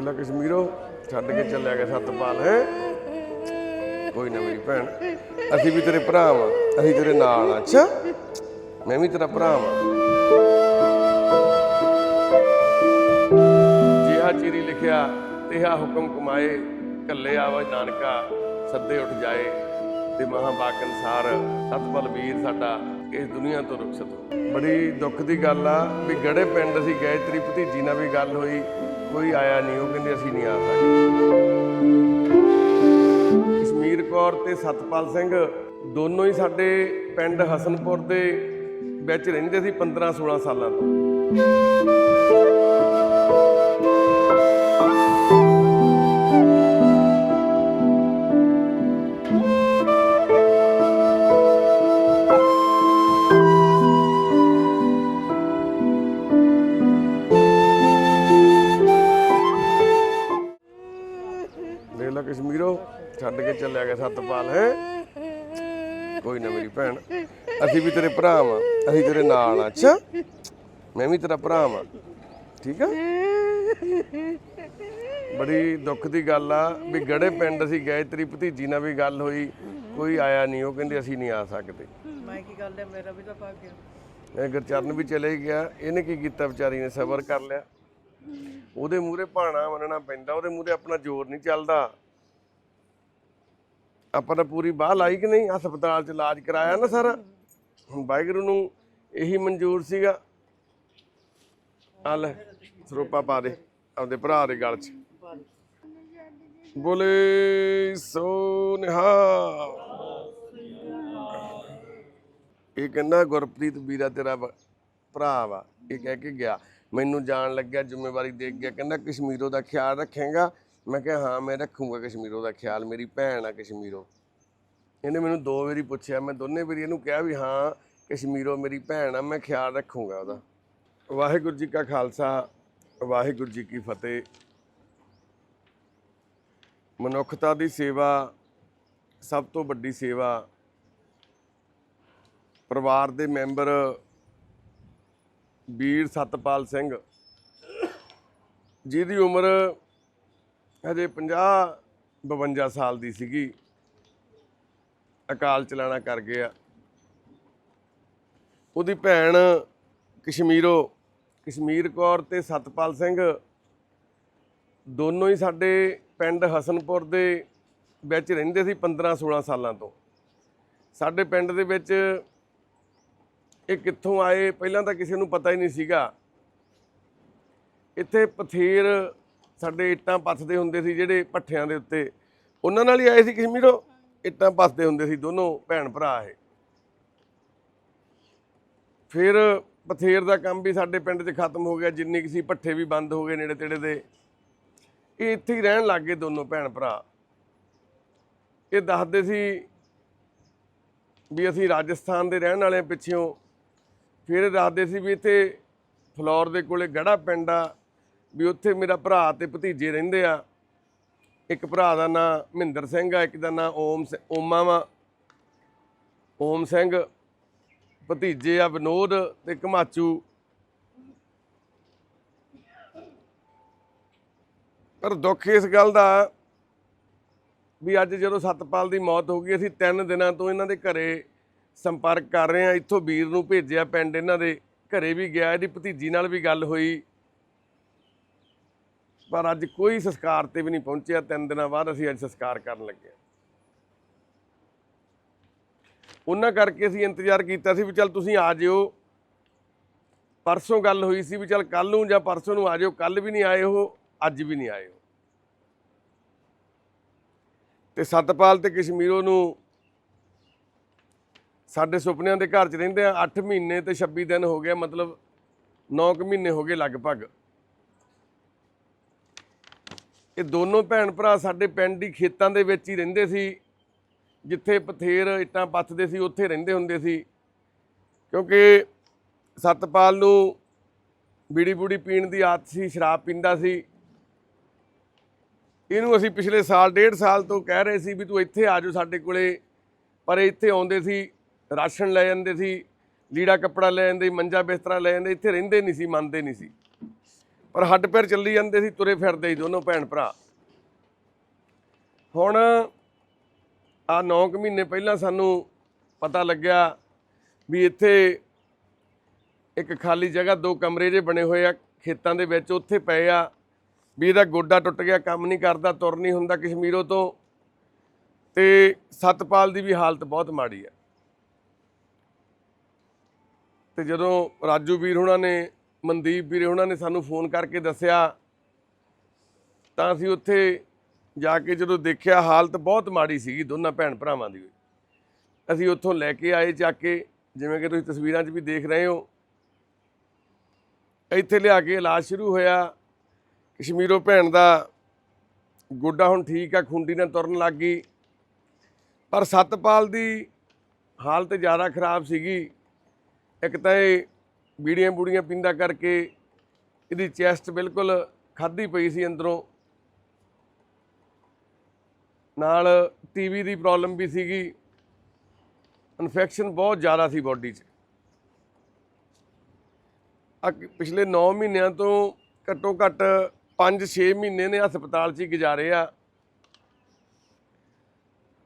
ਦੇਖ ਕਸ਼ਮੀਰੋ, ਛੱਡ ਕੇ ਚੱਲਿਆ ਗਿਆ ਸਤਪਾਲ, ਹੈ? ਕੋਈ ਨਾ ਮੇਰੀ ਭੈਣ, ਅਸੀਂ ਵੀ ਤੇਰੇ ਭਰਾ ਵਾਂ, ਅਸੀਂ ਤੇਰੇ ਨਾਲ ਆ, ਅੱਛਾ? ਮੈਂ ਵੀ ਤੇਰਾ ਭਰਾ ਵਾਂ। ਜਿਹਾ ਚੀਰੀ ਲਿਖਿਆ, ਤਿਹਾ ਹੁਕਮ ਕਮਾਏ, ਕੱਲੇ ਆਵਾ ਨਾਨਕਾ, ਸੱਦੇ ਉੱਠ ਜਾਏ, ਤੇ ਮਹਾਬਾਕ ਅਨਸਾਰ ਸਤਪਾਲ ਵੀਰ ਸਾਡਾ ਇਸ ਦੁਨੀਆ ਤੋਂ ਰੁਖਸਤ ਹੋ ਬੜੀ ਦੁੱਖ ਦੀ ਗੱਲ ਆ, ਵੀ ਗੜੇ ਪਿੰਡ ਅਸੀਂ ਗਏ ਤੇਰੀ ਭਤੀਜੀ ਨਾਲ ਵੀ ਗੱਲ ਹੋਈ ਕੋਈ ਆਇਆ ਨਹੀਂ, ਉਹ ਕਹਿੰਦੇ ਅਸੀਂ ਨਹੀਂ ਆ ਸਕਦੇ। ਕਸ਼ਮੀਰ ਕੌਰ ਤੇ ਸਤਪਾਲ ਸਿੰਘ ਦੋਨੋਂ ਹੀ ਸਾਡੇ ਪਿੰਡ ਹਸਨਪੁਰ ਦੇ ਵਿੱਚ ਰਹਿੰਦੇ ਸੀ 15 16 ਸਾਲਾਂ ਤੋਂ। ਸਤਪਾਲ ਹੈ? ਕੋਈ ਨਾ ਮੇਰੀ ਭੈਣ ਅਸੀਂ ਵੀ ਤੇਰੇ ਭਰਾ ਵਾਂ ਅਸੀਂ ਤੇਰੇ ਨਾਲ ਆ ਅੱਛਾ? ਮੈਂ ਵੀ ਤੇਰਾ ਭਰਾ ਵਾਂ ਠੀਕ ਆ? ਬੜੀ ਦੁੱਖ ਦੀ ਗੱਲ ਆ ਵੀ ਗੜੇ ਪਿੰਡ ਅਸੀਂ ਗਏ ਤੇਰੀ ਭਤੀਜੀ ਨਾਲ ਵੀ ਗੱਲ ਹੋਈ ਕੋਈ ਆਇਆ ਨਹੀਂ ਉਹ ਕਹਿੰਦੇ ਅਸੀਂ ਨਹੀਂ ਆ ਸਕਦੇ। ਮੈਂ ਕੀ ਗੱਲ ਹੈ ਮੇਰਾ ਵੀ ਤਾਂ ਭਾਗ ਗਿਆ। ਇਹ ਗੁਰਚਰਨ ਵੀ ਚਲੇ ਗਿਆ ਇਹਨੇ ਕੀ ਕੀਤਾ ਵਿਚਾਰੀ ਨੇ ਸਬਰ ਕਰ ਲਿਆ। ਉਹਦੇ ਮੂਹਰੇ ਭਾਣਾ ਮੰਨਣਾ ਪੈਂਦਾ ਉਹਦੇ ਮੂਹਰੇ ਆਪਣਾ ਜ਼ੋਰ ਨਹੀਂ ਚੱਲਦਾ। ਆਪਾਂ ਤਾਂ ਪੂਰੀ ਬਾਹ ਲਾਈ ਕਿ ਨਹੀਂ? ਹਸਪਤਾਲ 'ਚ ਇਲਾਜ ਕਰਾਇਆ ਨਾ ਸਾਰਾ। ਹੁਣ ਵਾਹਿਗੁਰੂ ਨੂੰ ਇਹੀ ਮਨਜ਼ੂਰ ਸੀਗਾ। ਆ ਲੈ, ਸਰੋਪਾ ਪਾ ਦੇ ਆਪਦੇ ਭਰਾ ਦੇ ਗਲ 'ਚ। ਬੋਲੇ ਸੋ ਨਿਹਾਲ ਇਹ ਕਹਿੰਦਾ, ਗੁਰਪ੍ਰੀਤ ਵੀਰਾ ਤੇਰਾ ਭ- ਭਰਾ ਵਾ। ਇਹ ਕਹਿ ਕੇ ਗਿਆ। ਮੈਨੂੰ ਜਾਣ ਲੱਗਿਆ, ਜ਼ਿੰਮੇਵਾਰੀ ਦੇ ਗਿਆ ਕਹਿੰਦਾ, ਕਸ਼ਮੀਰੋ ਦਾ ਖਿਆਲ ਰੱਖੇਗਾ। ਮੈਂ ਕਿਹਾ, ਹਾਂ, ਮੈਂ ਰੱਖੂੰਗਾ ਕਸ਼ਮੀਰੋ ਦਾ ਖਿਆਲ, ਮੇਰੀ ਭੈਣ ਆ ਕਸ਼ਮੀਰੋ। ਇਹਨੇ ਮੈਨੂੰ ਦੋ ਵਾਰੀ ਪੁੱਛਿਆ, ਮੈਂ ਦੋਨੇ ਵਾਰੀ ਇਹਨੂੰ ਕਿਹਾ ਵੀ, ਹਾਂ, ਕਸ਼ਮੀਰੋ ਮੇਰੀ ਭੈਣ ਆ, ਮੈਂ ਖਿਆਲ ਰੱਖੂੰਗਾ ਉਹਦਾ। ਵਾਹਿਗੁਰੂ ਜੀ ਕਾ ਖਾਲਸਾ, ਵਾਹਿਗੁਰੂ ਜੀ ਕੀ ਫਤਿਹ। ਮਨੁੱਖਤਾ ਦੀ ਸੇਵਾ ਸਭ ਤੋਂ ਵੱਡੀ ਸੇਵਾ ਪਰਿਵਾਰ ਦੇ ਮੈਂਬਰ ਵੀਰ ਸਤਪਾਲ ਸਿੰਘ। ਜਿਹਦੀ ਉਮਰ ਹਜੇ 50 52 ਸਾਲ ਦੀ ਸੀਗੀ। ਅਕਾਲ ਚਲਾਣਾ ਕਰ ਗਿਆ ਉਹਦੀ ਭੈਣ ਕਸ਼ਮੀਰੋ, ਕਸ਼ਮੀਰ ਕੌਰ ਤੇ ਸਤਪਾਲ ਸਿੰਘ, ਦੋਨੋਂ ਹੀ ਸਾਡੇ ਪਿੰਡ ਹਸਨਪੁਰ ਦੇ ਵਿੱਚ ਰਹਿੰਦੇ ਸੀ 15 16 ਸਾਲਾਂ ਤੋਂ। ਸਾਡੇ ਪਿੰਡ ਦੇ ਵਿੱਚ ਇਹ ਕਿੱਥੋਂ ਆਏ ਪਹਿਲਾਂ ਤਾਂ ਕਿਸੇ ਨੂੰ ਪਤਾ ਹੀ ਨਹੀਂ ਸੀਗਾ। ਇੱਥੇ ਪਥੇਰ ਸਾਡੇ ਇੱਟਾਂ ਪੱਥਦੇ ਹੁੰਦੇ ਸੀ ਜਿਹੜੇ ਪੱਠਿਆਂ ਦੇ ਉੱਤੇ। ਉਹਨਾਂ ਨਾਲ ਹੀ ਆਏ ਸੀ ਕਸ਼ਮੀਰੋਂ? ਇੱਟਾਂ ਪੱਥਦੇ ਹੁੰਦੇ ਸੀ ਦੋਨੋਂ ਭੈਣ ਭਰਾ ਇਹ। ਫਿਰ ਪਥੇਰ ਦਾ ਕੰਮ ਵੀ ਸਾਡੇ ਪਿੰਡ 'ਚ ਖਤਮ ਹੋ ਗਿਆ। ਜਿੰਨੀ ਕੁ ਸੀ ਪੱਠੇ ਵੀ ਬੰਦ ਹੋ ਗਏ ਨੇੜੇ ਤੇੜੇ ਦੇ। ਇਹ ਇੱਥੇ ਹੀ ਰਹਿਣ ਲੱਗ ਗਏ ਦੋਨੋਂ ਭੈਣ ਭਰਾ। ਇਹ ਦੱਸਦੇ ਸੀ ਵੀ ਅਸੀਂ ਰਾਜਸਥਾਨ ਦੇ ਰਹਿਣ ਵਾਲੇ ਪਿੱਛੋਂ ਫਿਰ ਇਹ ਦੱਸਦੇ ਸੀ ਵੀ ਇੱਥੇ ਫਲੋਰ ਦੇ ਕੋਲੇ ਗੜਾ ਪਿੰਡ ਆ। ਵੀ ਉੱਥੇ ਮੇਰਾ ਭਰਾ ਤੇ ਭਤੀਜੇ ਰਹਿੰਦੇ ਆ। ਇੱਕ ਭਰਾ ਦਾ ਨਾਂ ਮਹਿੰਦਰ ਸਿੰਘ ਆ, ਇੱਕ ਦਾ ਨਾਂ ਓਮ ਸਿ- ਓਮਾ ਵਾ। ਓਮ ਸਿੰਘ, ਭਤੀਜੇ ਆ ਵਿਨੋਦ ਤੇ ਕਮਾਚੂ ਪਰ ਦੁੱਖ ਇਸ ਗੱਲ ਦਾ ਵੀ ਅੱਜ ਜਦੋਂ ਸਤਪਾਲ ਦੀ ਮੌਤ ਹੋ ਗਈ, ਅਸੀਂ ਤਿੰਨ ਦਿਨਾਂ ਤੋਂ ਇਹਨਾਂ ਦੇ ਘਰੇ ਸੰਪਰਕ ਕਰ ਰਹੇ ਹਾਂ। ਇੱਥੋਂ ਵੀਰ ਨੂੰ ਭੇਜਿਆ ਪਿੰਡ ਇਹਨਾਂ ਦੇ। ਘਰੇ ਵੀ ਗਿਆ, ਇਹਦੀ ਭਤੀਜੀ ਨਾਲ ਵੀ ਗੱਲ ਹੋਈ। ਪਰ ਅੱਜ ਕੋਈ ਸੰਸਕਾਰ ਤੇ ਵੀ ਨਹੀਂ ਪਹੁੰਚਿਆ। ਤਿੰਨ ਦਿਨਾਂ ਬਾਅਦ ਅਸੀਂ ਅੱਜ ਸੰਸਕਾਰ ਕਰਨ ਲੱਗੇ ਉਹਨਾਂ ਕਰਕੇ ਅਸੀਂ ਇੰਤਜ਼ਾਰ ਕੀਤਾ ਸੀ ਵੀ ਚੱਲ ਤੁਸੀਂ ਆ ਜਿਓ। ਪਰਸੋਂ ਗੱਲ ਹੋਈ ਸੀ ਵੀ ਚੱਲ ਕੱਲ ਨੂੰ ਜਾਂ ਪਰਸੋਂ ਨੂੰ ਆ ਜਿਓ। ਕੱਲ ਵੀ ਨਹੀਂ ਆਏ ਹੋ ਅੱਜ ਵੀ ਨਹੀਂ ਆਏ ਹੋ ਤੇ ਸਤਪਾਲ ਤੇ ਕਸ਼ਮੀਰੋ ਨੂੰ ਸਾਡੇ ਸੁਪਨਿਆਂ ਦੇ ਘਰ 'ਚ ਰਹਿੰਦੇ ਆ। 8 ਮਹੀਨੇ ਤੇ 26 ਦਿਨ ਹੋ ਗਿਆ ਮਤਲਬ 9 ਕੁ ਮਹੀਨੇ ਹੋ ਗਏ ਲਗਭਗ। ਇਹ ਦੋਨੋਂ ਭੈਣ ਭਰਾ ਸਾਡੇ ਪਿੰਡ ਦੀ ਖੇਤਾਂ ਦੇ ਵਿੱਚ ਹੀ ਰਹਿੰਦੇ ਸੀ। ਜਿੱਥੇ ਪਥੇਰ ਇੱਟਾਂ ਪੱਥਦੇ ਸੀ, ਉੱਥੇ ਰਹਿੰਦੇ ਹੁੰਦੇ ਸੀ। ਕਿਉਂਕਿ ਸਤਪਾਲ ਨੂੰ ਬੀੜੀ ਬੂੜੀ ਪੀਣ ਦੀ ਆਦਤ ਸੀ, ਸ਼ਰਾਬ ਪੀਂਦਾ ਸੀ। ਇਹਨੂੰ ਅਸੀਂ ਪਿਛਲੇ ਸਾਲ, ਡੇਢ ਸਾਲ ਤੋਂ ਕਹਿ ਰਹੇ ਸੀ ਵੀ ਤੂੰ ਇੱਥੇ ਆ ਜਾਓ ਸਾਡੇ ਕੋਲੇ। ਪਰ ਇਹ ਇੱਥੇ ਆਉਂਦੇ ਸੀ, ਰਾਸ਼ਨ ਲੈ ਜਾਂਦੇ ਸੀ, ਲੀੜਾ ਕੱਪੜਾ ਲੈ ਜਾਂਦੇ, ਮੰਜਾ ਬਿਸਤਰਾ ਲੈ ਜਾਂਦੇ, ਇੱਥੇ ਰਹਿੰਦੇ ਨਹੀਂ ਸੀ, ਮੰਨਦੇ ਨਹੀਂ ਸੀ। ਪਰ ਹੱਡ ਪੈਰ ਚੱਲੀ ਜਾਂਦੇ ਸੀ, ਤੁਰੇ ਫਿਰਦੇ ਸੀ ਦੋਨੋਂ ਭੈਣ ਭਰਾ। ਹੁਣ ਆ 9 ਕੁ ਮਹੀਨੇ ਪਹਿਲਾਂ ਸਾਨੂੰ ਪਤਾ ਲੱਗਿਆ ਵੀ ਇੱਥੇ ਇੱਕ ਖਾਲੀ ਜਗ੍ਹਾ ਦੋ ਕਮਰੇ ਜੇ ਬਣੇ ਹੋਏ ਆ, ਖੇਤਾਂ ਦੇ ਵਿੱਚ ਉੱਥੇ ਪਏ ਆ। ਵੀ ਇਹਦਾ ਗੋਡਾ ਟੁੱਟ ਗਿਆ, ਕੰਮ ਨਹੀਂ ਕਰਦਾ, ਤੁਰ ਨਹੀਂ ਹੁੰਦਾ ਕਸ਼ਮੀਰੋਂ ਤੋਂ। ਤੇ ਸਤਪਾਲ ਦੀ ਵੀ ਹਾਲਤ ਬਹੁਤ ਮਾੜੀ ਆ। ਤੇ ਜਦੋਂ ਰਾਜੂ ਵੀਰ ਹੁਣਾਂ ਨੇ ਮਨਦੀਪ ਵੀਰੇ, ਉਹਨਾਂ ਨੇ ਸਾਨੂੰ ਫੋਨ ਕਰਕੇ ਦੱਸਿਆ। ਤਾਂ ਅਸੀਂ ਉੱਥੇ ਜਾ ਕੇ ਜਦੋਂ ਦੇਖਿਆ, ਹਾਲਤ ਬਹੁਤ ਮਾੜੀ ਸੀਗੀ ਦੋਨਾਂ ਭੈਣ ਭਰਾਵਾਂ ਦੀ। ਅਸੀਂ ਉੱਥੋਂ ਲੈ ਕੇ ਆਏ ਚੱਕ ਕੇ, ਜਿਵੇਂ ਕਿ ਤੁਸੀਂ ਤਸਵੀਰਾਂ 'ਚ ਵੀ ਦੇਖ ਰਹੇ ਹੋ। ਇੱਥੇ ਲਿਆ ਕੇ ਇਲਾਜ ਸ਼ੁਰੂ ਹੋਇਆ। ਕਸ਼ਮੀਰੋ ਭੈਣ ਦਾ ਗੋਡਾ ਹੁਣ ਠੀਕ ਆ, ਖੁੰਡੀ ਨਾਲ ਤੁਰਨ ਲੱਗ ਗਈ। ਪਰ ਸਤਪਾਲ ਦੀ ਹਾਲਤ ਜ਼ਿਆਦਾ ਖਰਾਬ ਸੀਗੀ। ਇੱਕ ਤਾਂ ਇਹ ਬੀੜੀਆਂ ਬੂੜੀਆਂ ਪੀਂਦਾ ਕਰਕੇ ਇਹਦੀ ਚੈਸਟ ਬਿਲਕੁਲ ਖਾਦੀ ਪਈ ਸੀ ਅੰਦਰੋਂ। ਨਾਲ ਟੀਵੀ ਦੀ ਪ੍ਰੋਬਲਮ ਵੀ ਸੀਗੀ। ਇਨਫੈਕਸ਼ਨ ਬਹੁਤ ਜ਼ਿਆਦਾ ਸੀ ਬਾਡੀ 'ਚ। ਆ ਪਿਛਲੇ 9 ਮਹੀਨਿਆਂ ਤੋਂ ਘੱਟੋ ਘੱਟ 5-6 ਮਹੀਨੇ ਨੇ ਹਸਪਤਾਲ 'ਚ ਹੀ ਗੁਜ਼ਾਰੇ ਆ।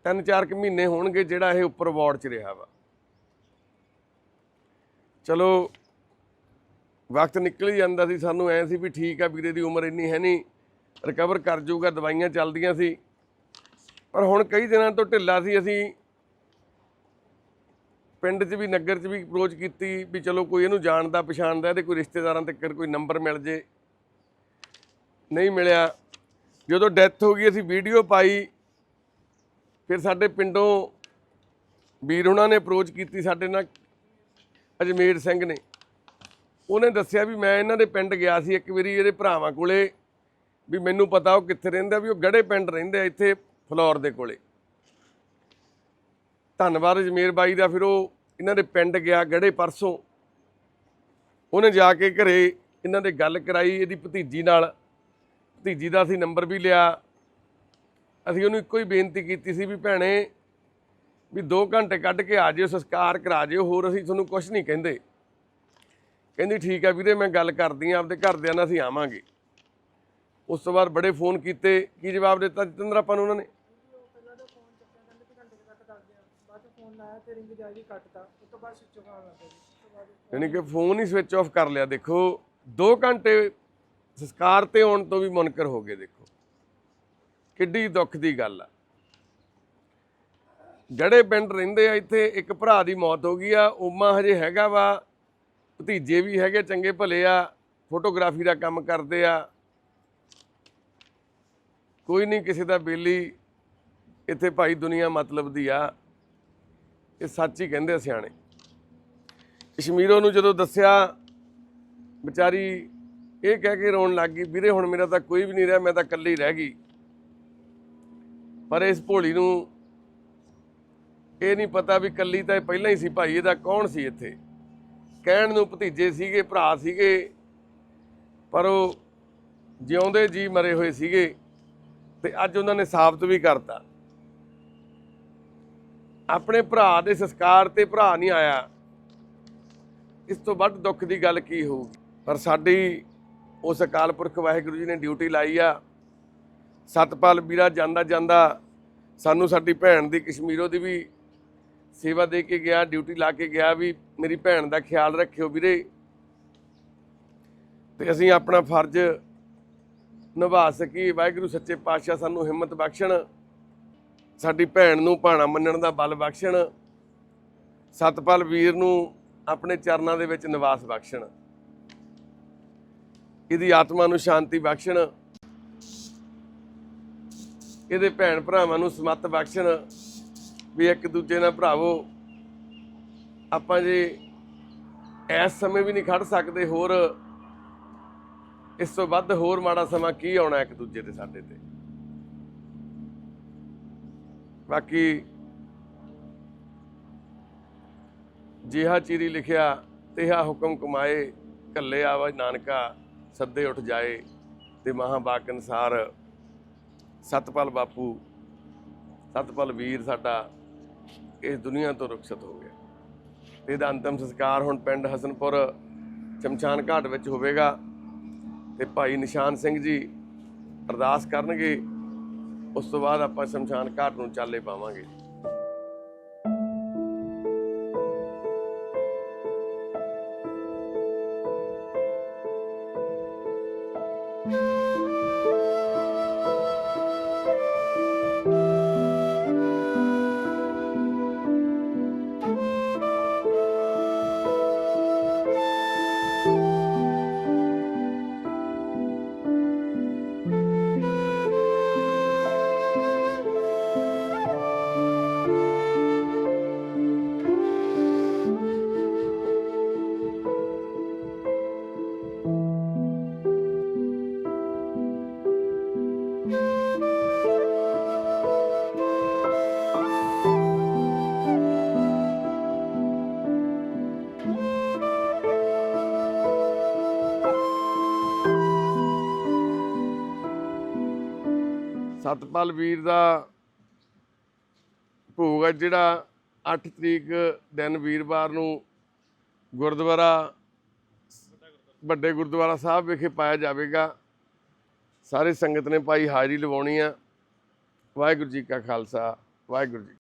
ਤਿੰਨ ਚਾਰ ਕੁ ਮਹੀਨੇ ਹੋਣਗੇ ਜਿਹੜਾ ਇਹ ਉੱਪਰ ਵਾਰਡ 'ਚ ਰਿਹਾ ਵਾ। ਚਲੋ ਵਕਤ ਨਿਕਲ ਹੀ ਜਾਂਦਾ ਸੀ, ਸਾਨੂੰ ਐ ਸੀ ਵੀ ਠੀਕ ਆ ਵੀਰੇ ਦੀ ਉਮਰ ਇੰਨੀ ਹੈ ਨਹੀਂ, ਰਿਕਵਰ ਕਰ ਜਾਊਗਾ, ਦਵਾਈਆਂ ਚੱਲਦੀਆਂ ਸੀ। ਪਰ ਹੁਣ ਕਈ ਦਿਨਾਂ ਤੋਂ ਢਿੱਲਾ ਸੀ, ਅਸੀਂ ਪਿੰਡ 'ਚ ਵੀ, ਨਗਰ 'ਚ ਵੀ ਅਪਰੋਚ ਕੀਤੀ ਵੀ ਚਲੋ ਕੋਈ ਇਹਨੂੰ ਜਾਣਦਾ, ਪਛਾਣਦਾ, ਇਹਦੇ ਕੋਈ ਰਿਸ਼ਤੇਦਾਰਾਂ ਤੱਕ ਕੋਈ ਨੰਬਰ ਮਿਲ ਜੇ। ਨਹੀਂ ਮਿਲਿਆ। ਜਦੋਂ ਡੈਥ ਹੋ ਗਈ, ਅਸੀਂ ਵੀਡੀਓ ਪਾਈ। ਫਿਰ ਸਾਡੇ ਪਿੰਡੋਂ ਵੀਰ ਉਹਨਾਂ ਨੇ ਅਪਰੋਚ ਕੀਤੀ ਸਾਡੇ ਨਾਲ, ਅਜਮੇਰ ਸਿੰਘ ਨੇ। ਉਹਨੇ ਦੱਸਿਆ ਵੀ ਮੈਂ ਇਹਨਾਂ ਦੇ ਪਿੰਡ ਗਿਆ ਸੀ ਇੱਕ ਵਾਰੀ ਇਹਦੇ ਭਰਾਵਾਂ ਕੋਲੇ, ਵੀ ਮੈਨੂੰ ਪਤਾ ਉਹ ਕਿੱਥੇ ਰਹਿੰਦਾ, ਵੀ ਉਹ ਗੜੇ ਪਿੰਡ ਰਹਿੰਦੇ ਆ ਇੱਥੇ ਫਲੋਰ ਦੇ ਕੋਲੇ। ਧੰਨਵਾਦ ਅਜਮੇਰ ਬਾਈ ਦਾ, ਫਿਰ ਉਹ ਇਹਨਾਂ ਦੇ ਪਿੰਡ ਗਿਆ ਗੜੇ ਪਰਸੋਂ। ਉਹਨੇ ਜਾ ਕੇ ਘਰੇ ਇਹਨਾਂ ਦੇ ਗੱਲ ਕਰਾਈ ਇਹਦੀ ਭਤੀਜੀ ਨਾਲ। ਭਤੀਜੀ ਦਾ ਅਸੀਂ ਨੰਬਰ ਵੀ ਲਿਆ। ਅਸੀਂ ਉਹਨੂੰ ਇੱਕੋ ਹੀ ਬੇਨਤੀ ਕੀਤੀ ਸੀ ਵੀ ਭੈਣੇ, ਵੀ 2 ਘੰਟੇ ਕੱਢ ਕੇ ਆ ਜਿਓ, ਸੰਸਕਾਰ ਕਰਾ ਜਿਓ, ਹੋਰ ਅਸੀਂ ਤੁਹਾਨੂੰ ਕੁਝ ਨਹੀਂ ਕਹਿੰਦੇ। ਕਹਿੰਦੀ, ਠੀਕ ਆ ਵੀਰੇ, ਮੈਂ ਗੱਲ ਕਰਦੀ ਆ, ਆਪਦੇ ਘਰਦਿਆਂ ਨਾਲ ਅਸੀਂ ਆਵਾਂਗੇ। ਉਸ ਤੋਂ ਬਾਅਦ ਬੜੇ ਫੋਨ ਕੀਤੇ, ਕੀ ਜਵਾਬ ਦਿੱਤਾ ਜਤਿੰਦਰ ਆਪਾਂ ਨੂੰ ਉਹਨਾਂ ਨੇ? ਪਹਿਲਾਂ ਕਿ ਫੋਨ ਯਾਨੀ ਕਿ ਫੋਨ ਹੀ ਸਵਿਚ ਆਫ ਕਰ ਲਿਆ, ਦੇਖੋ 2 ਘੰਟੇ ਸੰਸਕਾਰ ਤੇ ਆਉਣ ਤੋਂ ਵੀ ਮੁਨਕਰ ਹੋ ਗਏ, ਦੇਖੋ। ਕਿੱਡੀ ਦੁੱਖ ਦੀ ਗੱਲ ਆ। ਜਿਹੜੇ ਪਿੰਡ ਰਹਿੰਦੇ ਆ ਇੱਥੇ, ਇੱਕ ਭਰਾ ਦੀ ਮੌਤ ਹੋ ਗਈ ਆ, ਉਮਾ ਹਜੇ ਹੈਗਾ ਵਾ ਭਤੀਜੇ ਵੀ ਹੈਗੇ, ਚੰਗੇ ਭਲੇ ਆ, ਫੋਟੋਗ੍ਰਾਫੀ ਦਾ ਕੰਮ ਕਰਦੇ ਆ। ਕੋਈ ਨਹੀਂ ਕਿਸੇ ਦਾ ਬੇਲੀ ਇੱਥੇ ਭਾਈ ਦੁਨੀਆ ਮਤਲਬ ਦੀ ਆ। ਇਹ ਸੱਚ ਹੀ ਕਹਿੰਦੇ ਆ ਸਿਆਣੇ। ਕਸ਼ਮੀਰੋਂ ਨੂੰ ਜਦੋਂ ਦੱਸਿਆ, ਵਿਚਾਰੀ ਇਹ ਕਹਿ ਕੇ ਰੋਣ ਲੱਗ ਗਈ, ਵੀਰੇ ਹੁਣ ਮੇਰਾ ਤਾਂ ਕੋਈ ਵੀ ਨਹੀਂ ਰਿਹਾ, ਮੈਂ ਤਾਂ ਇਕੱਲੀ ਹੀ ਰਹਿ ਗਈ। ਪਰ ਇਸ ਭੋਲੀ ਨੂੰ ਇਹ ਨਹੀਂ ਪਤਾ ਵੀ ਇਕੱਲੀ ਤਾਂ ਇਹ ਪਹਿਲਾਂ ਹੀ ਸੀ ਭਾਈ, ਇਹਦਾ ਕੌਣ ਸੀ ਇੱਥੇ? ਕਹਿਣ ਨੂੰ ਭਤੀਜੇ ਸੀਗੇ, ਭਰਾ ਸੀਗੇ, ਪਰ ਉਹ ਜਿਉਂਦੇ ਜੀ ਮਰੇ ਹੋਏ ਸੀਗੇ ਤੇ ਅੱਜ ਉਹਨਾਂ ਨੇ ਸਾਬਤ ਵੀ ਕਰਤਾ। ਆਪਣੇ ਭਰਾ ਦੇ ਸੰਸਕਾਰ ਤੇ ਭਰਾ ਨਹੀਂ ਆਇਆ, ਇਸ ਤੋਂ ਵੱਧ ਦੁੱਖ ਦੀ ਗੱਲ ਕੀ ਹੋਊਗੀ? ਪਰ ਸਾਡੀ ਉਸ ਅਕਾਲ ਪੁਰਖ ਵਾਹਿਗੁਰੂ ਜੀ ਨੇ ਡਿਊਟੀ ਲਾਈ ਆ। ਸਤਪਾਲ ਵੀਰਾ ਜਾਂਦਾ ਜਾਂਦਾ ਸਾਨੂੰ ਸਾਡੀ ਭੈਣ ਦੀ ਕਸ਼ਮੀਰੋ ਦੀ ਵੀ ਸੇਵਾ ਦੇ ਕੇ ਗਿਆ, ਡਿਊਟੀ ਲਾ ਕੇ ਗਿਆ ਵੀ ਮੇਰੀ ਭੈਣ ਦਾ ਖਿਆਲ ਰੱਖਿਓ ਵੀਰੇ। ਤੇ ਅਸੀਂ ਆਪਣਾ ਫਰਜ਼ ਨਿਭਾ ਸਕੀਏ। ਵਾਹਿਗੁਰੂ ਸੱਚੇ ਪਾਤਸ਼ਾਹ ਸਾਨੂੰ ਹਿੰਮਤ ਬਖਸ਼ਣ, ਸਾਡੀ ਭੈਣ ਨੂੰ ਭਾਣਾ ਮੰਨਣ ਦਾ ਬਲ ਬਖਸ਼ਣ, ਸਤਪਾਲ ਵੀਰ ਨੂੰ ਆਪਣੇ ਚਰਨਾਂ ਦੇ ਵਿੱਚ ਨਿਵਾਸ ਬਖਸ਼ਣ, ਇਹਦੀ ਆਤਮਾ ਨੂੰ ਸ਼ਾਂਤੀ ਬਖਸ਼ਣ, ਇਹਦੇ ਭੈਣ ਭਰਾਵਾਂ ਨੂੰ ਸਮੱਤ ਬਖਸ਼ਣ ਵੀ ਇੱਕ ਦੂਜੇ ਨਾਲ ਭਰਾਵੋ, ਆਪਾਂ ਜੇ ਇਸ ਸਮੇਂ ਵੀ ਨਹੀਂ ਖੜ ਸਕਦੇ ਹੋਰ, ਇਸ ਤੋਂ ਵੱਧ ਹੋਰ ਮਾੜਾ ਸਮਾਂ ਕੀ ਆਉਣਾ ਇੱਕ ਦੂਜੇ ਤੇ ਸਾਡੇ ਤੇ? ਬਾਕੀ ਜਿਹਾ ਚੀਰੀ ਲਿਖਿਆ, ਤਿਹਾ ਹੁਕਮ ਕਮਾਏ ਕੱਲੇ ਆਵਾਜ਼ ਨਾਨਕਾ, ਸੱਦੇ ਉੱਠ ਜਾਏ, ਤੇ ਮਹਾਬਾਕ ਅਨਸਾਰ ਸਤਪਾਲ ਬਾਪੂ, ਸਤਪਾਲ ਵੀਰ ਸਾਡਾ ਇਸ ਦੁਨੀਆ ਤੋਂ ਰੁਖਸਤ ਹੋ ਗਿਆ। ਤੇ ਇਹਦਾ ਅੰਤਮ ਸੰਸਕਾਰ ਹੁਣ ਪਿੰਡ ਹਸਨਪੁਰ ਸ਼ਮਸ਼ਾਨ ਘਾਟ ਵਿੱਚ ਹੋਵੇਗਾ। ਤੇ ਭਾਈ ਨਿਸ਼ਾਨ ਸਿੰਘ ਜੀ ਅਰਦਾਸ ਕਰਨਗੇ, ਉਸ ਤੋਂ ਬਾਅਦ ਆਪਾਂ ਸ਼ਮਸ਼ਾਨ ਘਾਟ ਨੂੰ ਚਾਲੇ ਪਾਵਾਂਗੇ। ਸਤਪਾਲ ਵੀਰ ਦਾ ਭੋਗ ਹੈ ਜਿਹੜਾ 8 ਤਰੀਕ ਦਿਨ ਵੀਰਵਾਰ ਨੂੰ ਗੁਰਦੁਆਰਾ, ਵੱਡੇ ਗੁਰਦੁਆਰਾ ਸਾਹਿਬ ਵਿਖੇ ਪਾਇਆ ਜਾਵੇਗਾ। ਸਾਰੇ ਸੰਗਤ ਨੇ ਭਾਈ ਹਾਜ਼ਰੀ ਲਵਾਉਣੀ ਆ। ਵਾਹਿਗੁਰੂ ਜੀ ਕਾ ਖਾਲਸਾ, ਵਾਹਿਗੁਰੂ ਜੀ